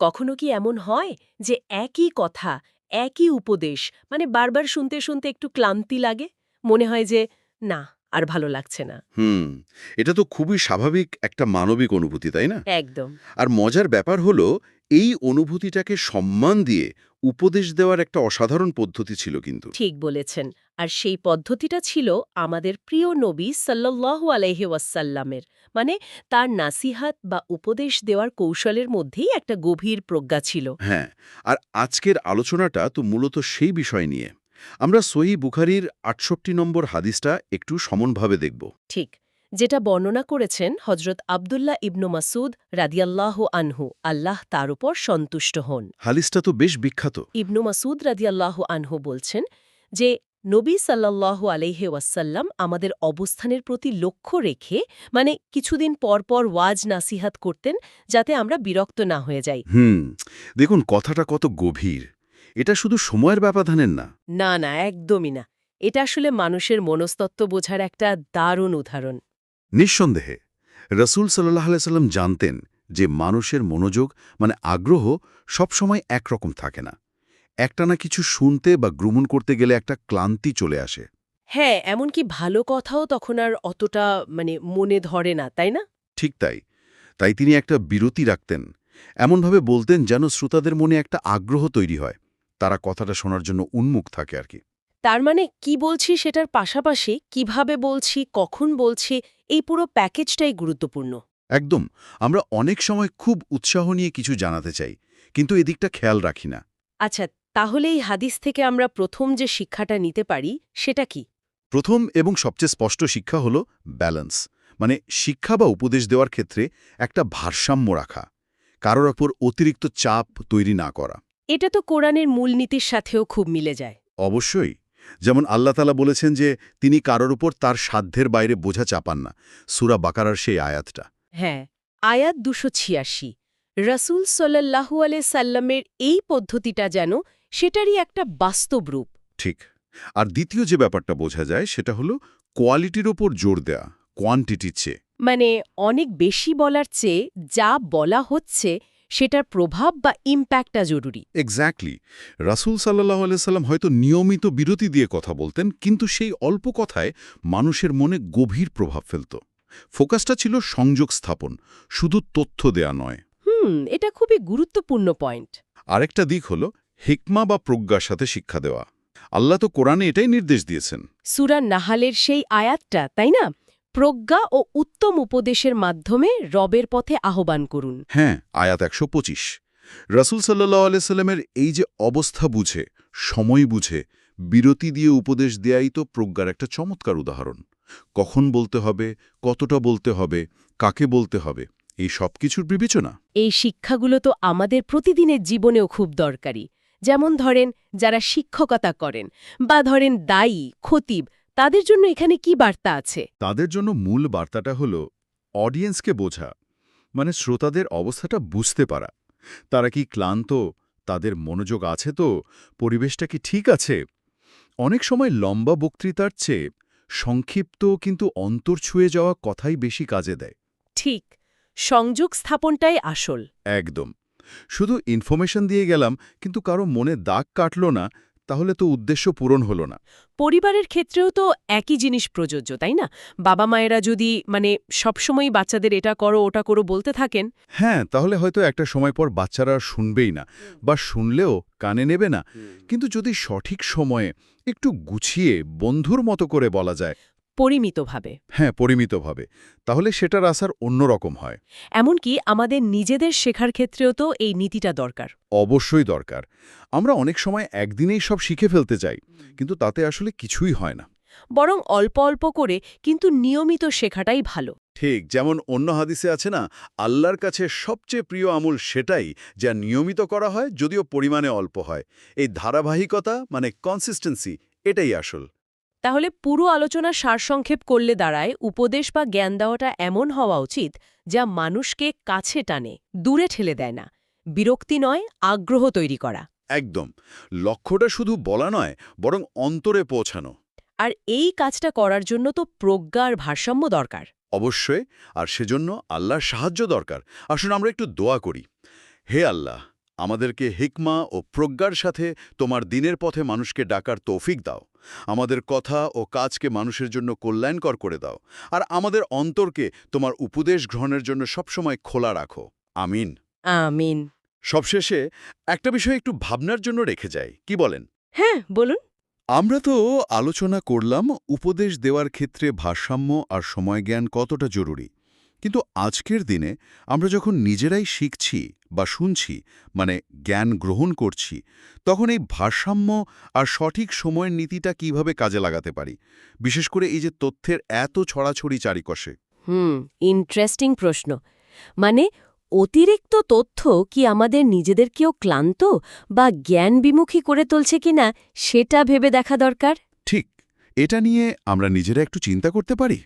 কখনো কি এমন হয় যে একই কথা একই উপদেশ মানে বারবার শুনতে শুনতে একটু ক্লান্তি লাগে? মনে হয় যে না আর ভালো লাগছে না। হুম এটা তো খুবই স্বাভাবিক একটা মানবিক অনুভূতি তাই না? একদম। আর মজার ব্যাপার হলো এই অনুভূতিটাকে সম্মান দিয়ে উপদেশ দেওয়ার একটা অসাধারণ পদ্ধতি ছিল কিন্তু। ঠিক বলেছেন। আর সেই পদ্ধতিটা ছিল আমাদের প্রিয় নবী সাল্লাল্লাহু আলাইহি ওয়াসাল্লামের। মানে তার নাসিহাত বা উপদেশ দেওয়ার কৌশলের মধ্যেই একটা গভীর প্রজ্ঞা ছিল। হ্যাঁ আর আজকের আলোচনাটা তো মূলত সেই বিষয় নিয়ে। আমরা সহি বুখারির আটষট্টি নম্বর হাদিসটা একটু সমনভাবে দেখব। ঠিক। যেটা বর্ণনা করেছেন হজরত আবদুল্লাহ ইবনু মাসুদ রাদিয়াল্লাহ আনহু। আল্লাহ তার উপর সন্তুষ্ট হন। হাদিসটা তো বেশ বিখ্যাত। ইবনু মাসুদ রাদিয়াল্লাহ আনহু বলছেন যে নবী সাল্লাল্লাহু আলাইহি ওয়াসাল্লাম আমাদের অবস্থানের প্রতি লক্ষ্য রেখে মানে কিছুদিন পর পর ওয়াজ নাসিহাত করতেন যাতে আমরা বিরক্ত না হয়ে যাই। হুম দেখুন কথাটা কত গভীর। এটা শুধু সময়ের ব্যবধানের না। না না একদমই না। এটা আসলে মানুষের মনস্তত্ত্ব বোঝার একটা দারুণ উদাহরণ। নিঃসন্দেহে রসুল সাল্লাহ সাল্লাম জানতেন যে মানুষের মনোযোগ মানে আগ্রহ সবসময় একরকম থাকে না। একটানা কিছু শুনতে বা গ্রহণ করতে গেলে একটা ক্লান্তি চলে আসে। হ্যাঁ এমনকি ভালো কথাও তখন আর অতটা মানে মনে ধরে না তাই না? ঠিক তাই। তাই তিনি একটা বিরতি রাখতেন। এমনভাবে বলতেন যেন শ্রোতাদের মনে একটা আগ্রহ তৈরি হয়। তারা কথাটা শোনার জন্য উন্মুখ থাকে আর কি। তার মানে কি বলছি সেটার পাশাপাশি কীভাবে বলছি কখন বলছি এই পুরো প্যাকেজটাই গুরুত্বপূর্ণ। একদম আমরা অনেক সময় খুব উৎসাহ নিয়ে কিছু জানাতে চাই কিন্তু এদিকটা খেয়াল রাখি না। আচ্ছা তাহলে এই হাদিস থেকে আমরা প্রথম যে শিক্ষাটা নিতে পারি সেটা কি? প্রথম এবং সবচেয়ে স্পষ্ট শিক্ষা হল ব্যালেন্স মানে শিক্ষা বা উপদেশ দেওয়ার ক্ষেত্রে একটা ভারসাম্য রাখা কারোর ওপর অতিরিক্ত চাপ তৈরি না করা। এটা তো কোরআনের মূলনীতির সাথেও খুব মিলে যায়। অবশ্যই। যেমন আল্লাহ তালা বলেছেন যে তিনি কারোর উপর তার সাধ্যের বাইরে বোঝা চাপান না। সুরা বাকারার সেই আয়াতটা। হ্যাঁ আয়াত দুশো ছিয়াশি। রসুল সাল্লাহু আলে সাল্লামের এই পদ্ধতিটা যেন সেটারই একটা বাস্তব রূপ। ঠিক। আর দ্বিতীয় যে ব্যাপারটা বোঝা যায় সেটা হলো কোয়ালিটির ওপর জোর দেয়া কোয়ান্টিটির চেয়ে। মানে অনেক বেশি বলার চেয়ে যা বলা হচ্ছে সেটার প্রভাব বা ইম্প্যাক্টটা জরুরি। এক্স্যাক্টলি রাসুল সাল্লাহ সাল্লাম হয়তো নিয়মিত বিরতি দিয়ে কথা বলতেন কিন্তু সেই অল্প কথায় মানুষের মনে গভীর প্রভাব ফেলত। ফোকাসটা ছিল সংযোগ স্থাপন শুধু তথ্য দেয়া নয়। হুম এটা খুবই গুরুত্বপূর্ণ পয়েন্ট। আরেকটা দিক হল হিকমা বা প্রজ্ঞার সাথে শিক্ষা দেওয়া। আল্লাহ তো কোরআনে এটাই নির্দেশ দিয়েছেন। সুরা নাহালের সেই আয়াতটা তাই না? প্রজ্ঞা ও উত্তম উপদেশের মাধ্যমে রবের পথে আহ্বান করুন। হ্যাঁ আয়াত একশো পঁচিশ। রাসুল সাল্লাহ আলাইস্লামের এই যে অবস্থা বুঝে সময় বুঝে বিরতি দিয়ে উপদেশ দেয়াই তো প্রজ্ঞার একটা চমৎকার উদাহরণ। কখন বলতে হবে কতটা বলতে হবে কাকে বলতে হবে এই সব কিছুর বিবেচনা। এই শিক্ষাগুলো তো আমাদের প্রতিদিনের জীবনেও খুব দরকারি। যেমন ধরেন যারা শিক্ষকতা করেন বা ধরেন দায়ী খতিব তাদের জন্য এখানে কি বার্তা আছে? তাদের জন্য মূল বার্তাটা হল অডিয়েন্সকে বোঝা মানে শ্রোতাদের অবস্থাটা বুঝতে পারা। তারা কি ক্লান্ত? তাদের মনোযোগ আছে তো? পরিবেশটা কি ঠিক আছে? অনেক সময় লম্বা বক্তৃতার চেয়ে সংক্ষিপ্ত কিন্তু অন্তর ছুঁয়ে যাওয়া কথাই বেশি কাজে দেয়। ঠিক সংযোগ স্থাপনটাই আসল। একদম। শুধু ইনফরমেশন দিয়ে গেলাম কিন্তু কারও মনে দাগ কাটল না তাহলে তো উদ্দেশ্য পূরণ হলো না। পরিবারের ক্ষেত্রেও তো একই জিনিস প্রযোজ্য তাই না? বাবা মায়েরা যদি মানে সবসময় বাচ্চাদের এটা করো ওটা করো বলতে থাকেন। হ্যাঁ তাহলে হয়তো একটা সময় পর বাচ্চারা শুনবেই না বা শুনলেও কানে নেবে না। কিন্তু যদি সঠিক সময়ে একটু গুছিয়ে বন্ধুর মতো করে বলা যায় পরিমিতভাবে। হ্যাঁ পরিমিতভাবে। তাহলে সেটার আসার অন্যরকম হয়। এমনকি আমাদের নিজেদের শেখার ক্ষেত্রেও তো এই নীতিটা দরকার। অবশ্যই দরকার। আমরা অনেক সময় একদিনেই সব শিখে ফেলতে চাই কিন্তু তাতে আসলে কিছুই হয় না। বরং অল্প অল্প করে কিন্তু নিয়মিত শেখাটাই ভালো। ঠিক যেমন অন্য হাদিসে আছে না আল্লাহর কাছে সবচেয়ে প্রিয় আমল সেটাই যা নিয়মিত করা হয় যদিও পরিমাণে অল্প হয়। এই ধারাবাহিকতা মানে কনসিস্টেন্সি এটাই আসল। তাহলে পুরো আলোচনা সারসংক্ষেপ করলে দাঁড়ায় উপদেশ বা জ্ঞান দেওয়াটা এমন হওয়া উচিত যা মানুষকে কাছে টানে দূরে ঠেলে দেয় না। বিরক্তি নয় আগ্রহ তৈরি করা। একদম। লক্ষ্যটা শুধু বলা নয় বরং অন্তরে পৌঁছানো। আর এই কাজটা করার জন্য তো প্রজ্ঞা আর ভারসাম্য দরকার। অবশ্যই আর সেজন্য আল্লাহর সাহায্য দরকার। আসুন আমরা একটু দোয়া করি। হে আল্লাহ আমাদেরকে হিকমা ও প্রজ্ঞার সাথে তোমার দিনের পথে মানুষকে ডাকার তৌফিক দাও। আমাদের কথা ও কাজকে মানুষের জন্য কল্যাণকর করে দাও। আর আমাদের অন্তরকে তোমার উপদেশ গ্রহণের জন্য সবসময় খোলা রাখো। আমিন। আমিন। সবশেষে একটা বিষয় একটু ভাবনার জন্য রেখে যাই। কি বলেন? হ্যাঁ বলুন। আমরা তো আলোচনা করলাম উপদেশ দেওয়ার ক্ষেত্রে ভারসাম্য আর সময়জ্ঞান কতটা জরুরি। কিন্তু আজকের দিনে আমরা যখন নিজেরাই শিখছি বা শুনছি মানে জ্ঞান গ্রহণ করছি তখন এই ভারসাম্য আর সঠিক সময়ের নীতিটা কীভাবে কাজে লাগাতে পারি? বিশেষ করে এই যে তথ্যের এত ছড়াছড়ি চারিকশে হুম ইন্টারেস্টিং প্রশ্ন। মানে অতিরিক্ত তথ্য কি আমাদের নিজেদেরকেও ক্লান্ত বা জ্ঞান বিমুখী করে তুলছে কিনা সেটা ভেবে দেখা দরকার? ঠিক এটা নিয়ে আমরা নিজেরা একটু চিন্তা করতে পারি?